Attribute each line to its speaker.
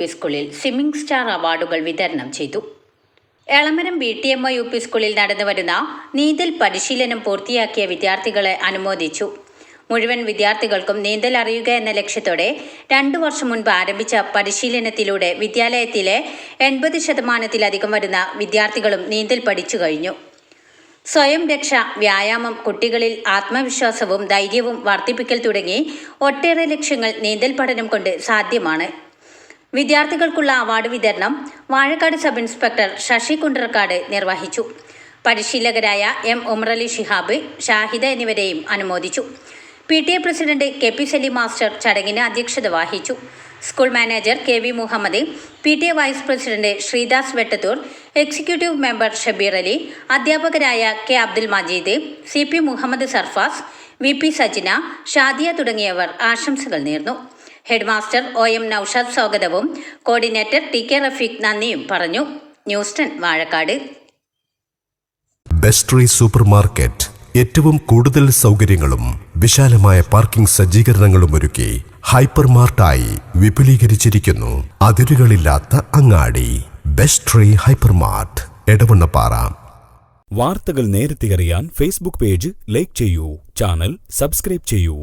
Speaker 1: P സ്കൂളിൽ swimming star അവാർഡുകൾ വിതരണം ചെയ്തു. Elamaram B T M U P സ്കൂളിൽ നടന്നുവരുന്ന നീന്തൽ പരിശീലനം പൂർത്തിയാക്കിയ വിദ്യാർത്ഥികളെ അനുമോദിച്ചു. മുഴുവൻ വിദ്യാർത്ഥികൾക്കും നീന്തൽ അറിയുക എന്ന ലക്ഷ്യത്തോടെ രണ്ടു വർഷം മുൻപ് ആരംഭിച്ച പരിശീലനത്തിലൂടെ വിദ്യാലയത്തിലെ എൺപത് ശതമാനത്തിലധികം വരുന്ന വിദ്യാർത്ഥികളും നീന്തൽ പഠിച്ചു കഴിഞ്ഞു. സ്വയം രക്ഷ വ്യായാമം കുട്ടികളിൽ ആത്മവിശ്വാസവും ധൈര്യവും വർദ്ധിപ്പിക്കൽ തുടങ്ങി ഒട്ടേറെ ലക്ഷ്യങ്ങൾ നീന്തൽ പഠനം കൊണ്ട് സാധ്യമാണ്. വിദ്യാർത്ഥികൾക്കുള്ള അവാർഡ് വിതരണം വാഴക്കാട് സബ് ഇൻസ്പെക്ടർ ശശി കുണ്ടർക്കാട് നിർവഹിച്ചു. പരിശീലകരായ എം ഉമറലി ഷിഹാബ് ഷാഹിദ എന്നിവരെയും അനുമോദിച്ചു. P T A president K P Saleem master ചടങ്ങിന് അധ്യക്ഷത വഹിച്ചു. School manager K V Muhammad P T A vice president Sreedas Vettathur executive member Shabeer Ali അധ്യാപകരായ K Abdul Majeed C P Muhammad Sarfas V P Sajina Shadiya തുടങ്ങിയവർ ആശംസകൾ നേർന്നു. Headmaster O M Noushad സ്വാഗതവും. Coordinator T K Rafeeq നന്ദിയും പറഞ്ഞു. ന്യൂസ്റ്റൺ Vazhakkad.
Speaker 2: ബെസ്ട്രി super market ഏറ്റവും കൂടുതൽ സൗകര്യങ്ങളും വിശാലമായ പാർക്കിംഗ് സജ്ജീകരണങ്ങളും ഒരുക്കി ഹൈപ്പർ മാർട്ടായി വിപുലീകരിച്ചിരിക്കുന്നു അതിരുകളില്ലാത്ത അങ്ങാടി. Bestry hyper mart Edavannappara.
Speaker 3: വാർത്തകൾ നേരത്തെ അറിയാൻ ഫേസ്ബുക്ക് പേജ് ലൈക്ക് ചെയ്യൂ. ചാനൽ സബ്സ്ക്രൈബ് ചെയ്യൂ.